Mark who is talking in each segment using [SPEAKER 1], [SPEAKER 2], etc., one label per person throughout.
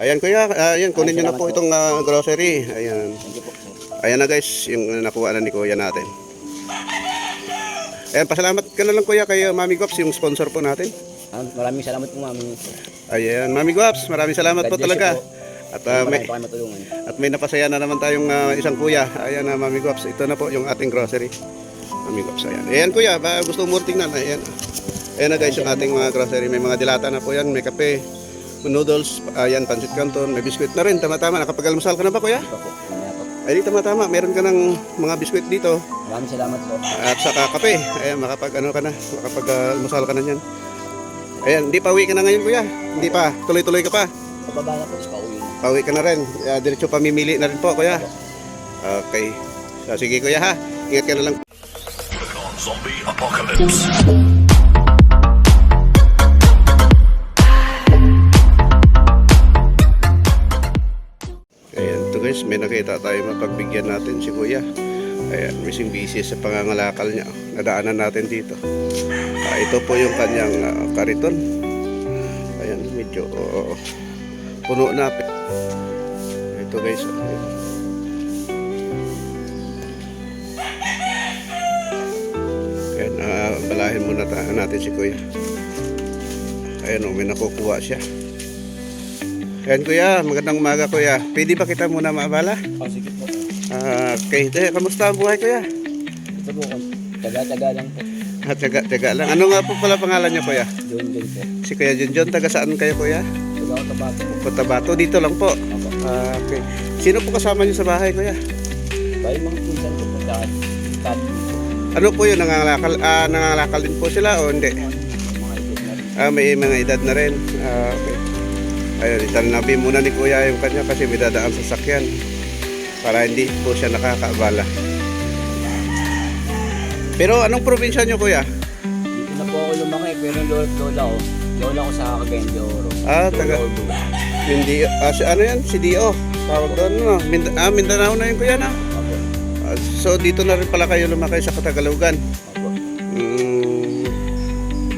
[SPEAKER 1] Ayan kuya, ayan kunin niyo na po itong ah, grocery. Ayan.
[SPEAKER 2] Po.
[SPEAKER 1] Ayan na guys, yung uh, nakuha na ni kuya natin. Ayan, pasalamat ka na lang kuya kay uh, Mami Gops, yung sponsor po natin.
[SPEAKER 2] Ah, maraming salamat po mami.
[SPEAKER 1] Ayan, Mami Gops, maraming salamat po
[SPEAKER 2] God bless
[SPEAKER 1] talaga.
[SPEAKER 2] po.
[SPEAKER 1] At uh, may, at may napasaya na naman tayong ah, isang kuya. Ayan na Mami Gops, ito na po yung ating grocery. Mami Gops, ayan. Ayan kuya, ba, gusto mo tingnan? Ayan. Ayan na guys yung ating mga grocery. May mga dilata na po yan, may kape, noodles, ayan, pancit canton, may biskwit na rin. Tama-tama, nakapag-almusal ka na ba kuya?
[SPEAKER 2] Ito po.
[SPEAKER 1] Ay, di tama-tama, meron ka ng mga biskwit dito.
[SPEAKER 2] Maraming salamat po.
[SPEAKER 1] At saka kape. Ayan, makapag ano ka na, makapag uh, almusal ka na niyan. Ayan, hindi pa uwi ka na ngayon kuya. Hindi pa, tuloy-tuloy ka pa.
[SPEAKER 2] Pababa na po, tapos pauwi na.
[SPEAKER 1] Pauwi ka na rin. Uh, diretso pamimili na rin po kuya. Okay. So, sige kuya ha. Ingat ka na lang.
[SPEAKER 3] Zombie apocalypse.
[SPEAKER 1] Guys, may nakita tayo mapagbigyan natin si kuya. Ayan, missing busy sa pangangalakal niya. Nadaanan natin dito. Ah, ito po yung kanyang ah, kariton. Ayan, medyo oo, puno na. Ito guys. oh, ayan. Ayan, ah, balahin muna natin si kuya. Ayan, oh, may nakukuha siya. Ayan kuya, magandang umaga kuya. Pwede ba kita muna maabala?
[SPEAKER 2] Oh, sige po.
[SPEAKER 1] Ah, okay, Eh, kamusta ang buhay kuya?
[SPEAKER 2] Ito po, taga-taga lang po.
[SPEAKER 1] Ah, tiyaga lang. Ano nga po pala pangalan niyo kuya?
[SPEAKER 2] Doon din po.
[SPEAKER 1] Si Kuya Junjun, taga saan kayo kuya?
[SPEAKER 2] Taga ako tabato po.
[SPEAKER 1] Cotabato, dito lang po. Ah, okay. Sino po kasama niyo sa bahay kuya?
[SPEAKER 2] Bali mga pinsan ko po. Tat.
[SPEAKER 1] Ano po yun, nangangalakal, ah, nangangalakal din po sila o hindi? Ah, may mga edad na rin. Ah, okay. Ayun, itanabi muna ni kuya yung kanya kasi may dadaan sa sakyan. Para hindi po siya nakakaabala. Pero anong probinsya niyo kuya?
[SPEAKER 2] Dito na po ako lumaki, pero lola, lola ko. Lola ko sa Cagayan de Oro.
[SPEAKER 1] Ah, taga-. Hindi, ah, si, ano yan? Si Dio. Tawag doon, no? Mind ah, Mindanao na yun kuya na. Ah, so dito na rin pala kayo lumaki sa Katagalugan. Mm.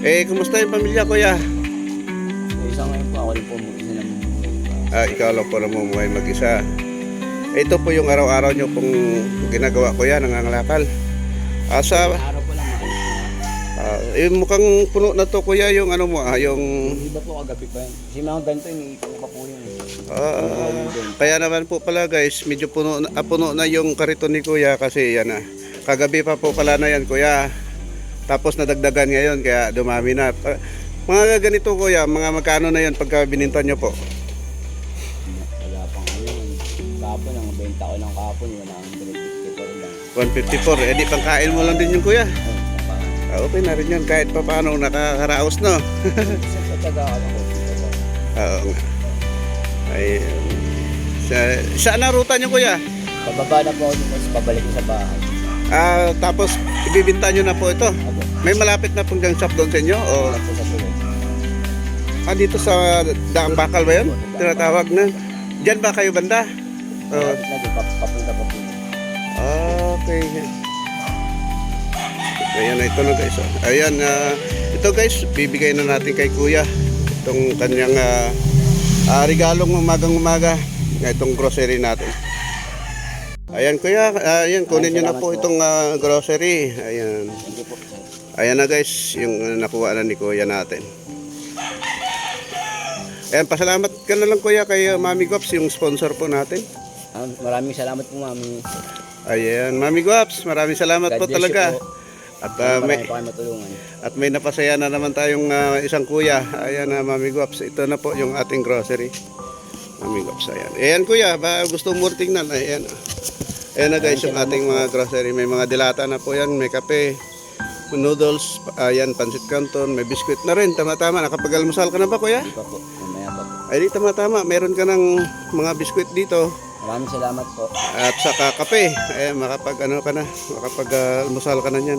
[SPEAKER 1] Eh, kumusta yung pamilya kuya?
[SPEAKER 2] Yung isa ngayon po, ako rin po mag-isa na mamumuhay.
[SPEAKER 1] Ah, ikaw lang po namumuhay mag-isa. Ito po yung araw-araw nyo pong ginagawa kuya, nangangalakal. Ah, sa,
[SPEAKER 2] Araw po lang
[SPEAKER 1] ah, eh, mukhang puno na to kuya yung ano mo, ah, yung...
[SPEAKER 2] Hindi ba po kagabi pa yan? Kasi mga ganito, iniipon ko pa po yun. eh.
[SPEAKER 1] Ah, kaya naman po pala guys, medyo puno na, ah, puno na yung kariton ni kuya kasi yan ah. Kagabi pa po pala na yan kuya. Tapos nadagdagan ngayon kaya dumami na. Ah, mga ganito kuya, mga magkano na yan pagka bininta nyo po?
[SPEAKER 2] Wala pang ano yun. Kapon, ang benta ko ng kapon, 150 pa rin lang.
[SPEAKER 1] 154, eh di pangkain mo lang din yung kuya. Ah, okay na rin yun kahit pa paano nakakaraos no.
[SPEAKER 2] Sa taga ko. taga-
[SPEAKER 1] Oo nga. Ay, sa, saan na ruta nyo kuya?
[SPEAKER 2] Pababa na po ako tapos babalik ko sa bahay.
[SPEAKER 1] Ah, tapos ibibinta nyo na po ito.
[SPEAKER 2] Ako.
[SPEAKER 1] May malapit na pong gang shop doon sa inyo? O,
[SPEAKER 2] Wala po sa.
[SPEAKER 1] Ah, dito sa Daang Bakal ba yun? Tinatawag na. Diyan ba kayo banda? O,
[SPEAKER 2] Malapit na din, pap- papunta pa po.
[SPEAKER 1] okay. Ayan na ito na guys. oh. Ayan, ah, ito guys, bibigay na natin kay kuya. Itong kanyang ah, ah, regalong umagang umaga itong grocery natin. Ayan kuya, ah, ayan, kunin nyo na po itong ah, grocery. Ayan. Ayan na guys, yung uh, nakuha na ni kuya natin. Ayan, pasalamat ka na lang kuya kay uh, Mami Gops, yung sponsor po natin.
[SPEAKER 2] Ah, maraming salamat po, mami.
[SPEAKER 1] Ayan, Mami Gops, maraming salamat
[SPEAKER 2] God
[SPEAKER 1] po talaga.
[SPEAKER 2] po.
[SPEAKER 1] At uh, may, at may napasaya na naman tayong uh, isang kuya. Ayan na Mami Gops, ito na po yung ating grocery. Mami Gops, ayan. Ayan kuya, ba gusto mo tingnan? Ayan. Ayan na guys yung ating mga grocery. May mga dilata na po yan, may kape, noodles, ayan, pancit canton, may biskwit na rin. Tama-tama, nakapag-almusal ka na ba kuya?
[SPEAKER 2] Hindi pa po.
[SPEAKER 1] Ay di tama-tama, meron ka ng mga biskwit dito.
[SPEAKER 2] Maraming salamat po.
[SPEAKER 1] At saka kape. Ayan, makapag ano ka na, makapag uh, almusal ka na niyan.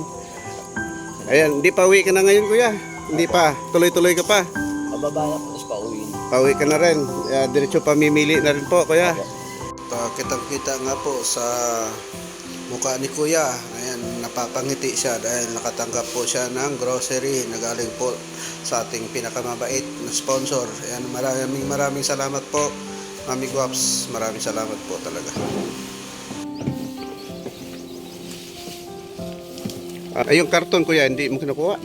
[SPEAKER 1] Ayan, hindi pa uwi ka na ngayon kuya. Hindi pa, tuloy-tuloy ka pa.
[SPEAKER 2] Pababa na po, pauwi na.
[SPEAKER 1] Pauwi ka na rin. Uh, diretso pamimili na rin po kuya. Uh, kitang-kita nga po sa mukha ni kuya. Napapangiti siya dahil nakatanggap po siya ng grocery na galing po sa ating pinakamabait na sponsor. Ayan, maraming maraming salamat po. Mami Guaps, maraming salamat po talaga. Ah, yung karton kuya, hindi mo kinukuha?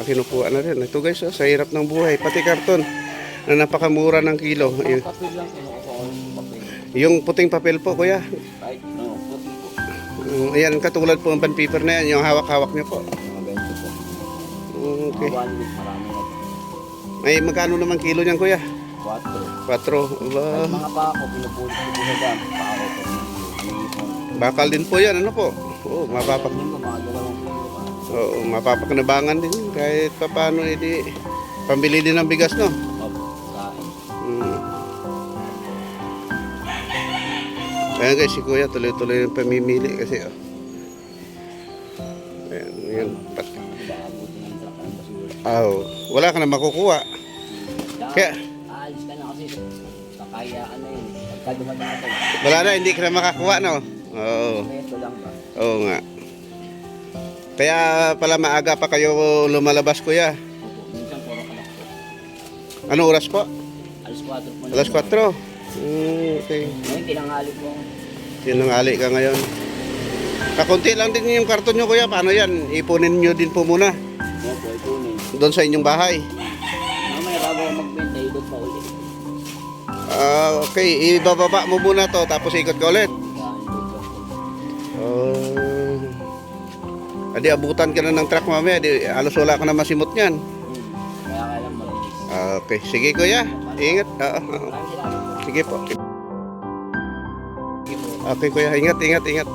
[SPEAKER 1] Ah, kinukuha na rin. Ito guys, oh, sa hirap ng buhay. Pati karton na napakamura ng kilo.
[SPEAKER 2] Yung
[SPEAKER 1] yung puting papel po kuya. Mm, ayan, katulad po ang pan paper na yan, yung hawak-hawak niyo po.
[SPEAKER 2] Mga ganito po.
[SPEAKER 1] Okay.
[SPEAKER 2] Mga one week, marami na.
[SPEAKER 1] Ay, magkano naman kilo niyan kuya?
[SPEAKER 2] 4.
[SPEAKER 1] 4. Ba,
[SPEAKER 2] Kahit mga pa ako, pinupulit ko po sa dam. Pa ako po.
[SPEAKER 1] Bakal din po yan, ano po? Oo, mapapak,
[SPEAKER 2] kilo pa.
[SPEAKER 1] oo, mapapakinabangan din. Kahit papano, edi, pambili din ng bigas, no? Ayan guys, si kuya tuloy-tuloy yung pamimili kasi, oh. Ayan, yun. Aw, wala ka na makukuha.
[SPEAKER 2] Kaya, aalis ka na kasi kakayaan na yun. Pagka dumadaan,
[SPEAKER 1] Wala na, hindi ka na makakuha, no? Oo.
[SPEAKER 2] ba?
[SPEAKER 1] Oo nga. Kaya pala maaga pa kayo lumalabas, kuya.
[SPEAKER 2] Minsan puro kalak po.
[SPEAKER 1] Ano oras po?
[SPEAKER 2] Alas 4 po. na-
[SPEAKER 1] Alas 4. Mm, okay.
[SPEAKER 2] Ngayon, tinangali po. ako.
[SPEAKER 1] Sinangali ka ngayon. Kakunti lang din yung karton nyo, kuya. Paano yan? Ipunin nyo din po muna.
[SPEAKER 2] Opo, itunin.
[SPEAKER 1] Doon sa inyong bahay.
[SPEAKER 2] Mamaya bago magbenta, ilot pa ulit.
[SPEAKER 1] Ah, okay, ibababa mo muna to tapos ikot ka ulit. Oh. Adi abutan ka na ng truck mamaya, di halos wala ka na masimot niyan. Ah, okay, sige kuya. Ingat. Oo,
[SPEAKER 2] salamat po.
[SPEAKER 1] Sige po. Okay kuya, ingat, ingat, ingat.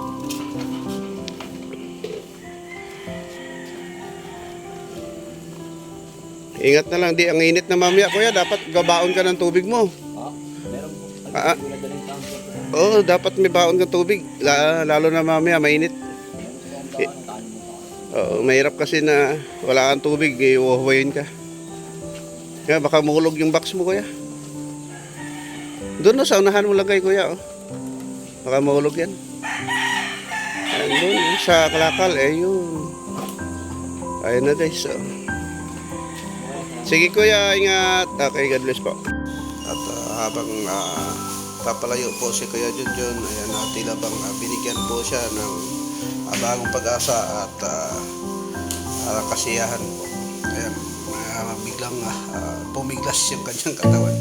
[SPEAKER 1] Ingat na lang, di ang init na mamaya kuya, dapat gabaon ka ng tubig mo.
[SPEAKER 2] Ha? Meron po.
[SPEAKER 1] Ah, ah.
[SPEAKER 2] Po.
[SPEAKER 1] Oo, dapat may baon kang tubig, La- lalo na mamaya mainit. Oo, mahirap kasi na wala kang tubig, iuhuwayin ka. Kaya baka mahulog yung box mo kuya. Doon no, sa unahan mo lagay kuya. Oh. Baka mahulog yan. Ayun, sa kalakal, eh yun. Ayun na guys. Oh. Sige kuya, ingat. Okay, God bless po. At ah, habang ah, papalayo po si Kuya Junjun, ayan, uh, tila bang ah, binigyan po siya ng ah, bagong pag-asa at ah, ah, kasiyahan po. Ayan, ah, biglang ah, pumiglas yung kanyang katawan.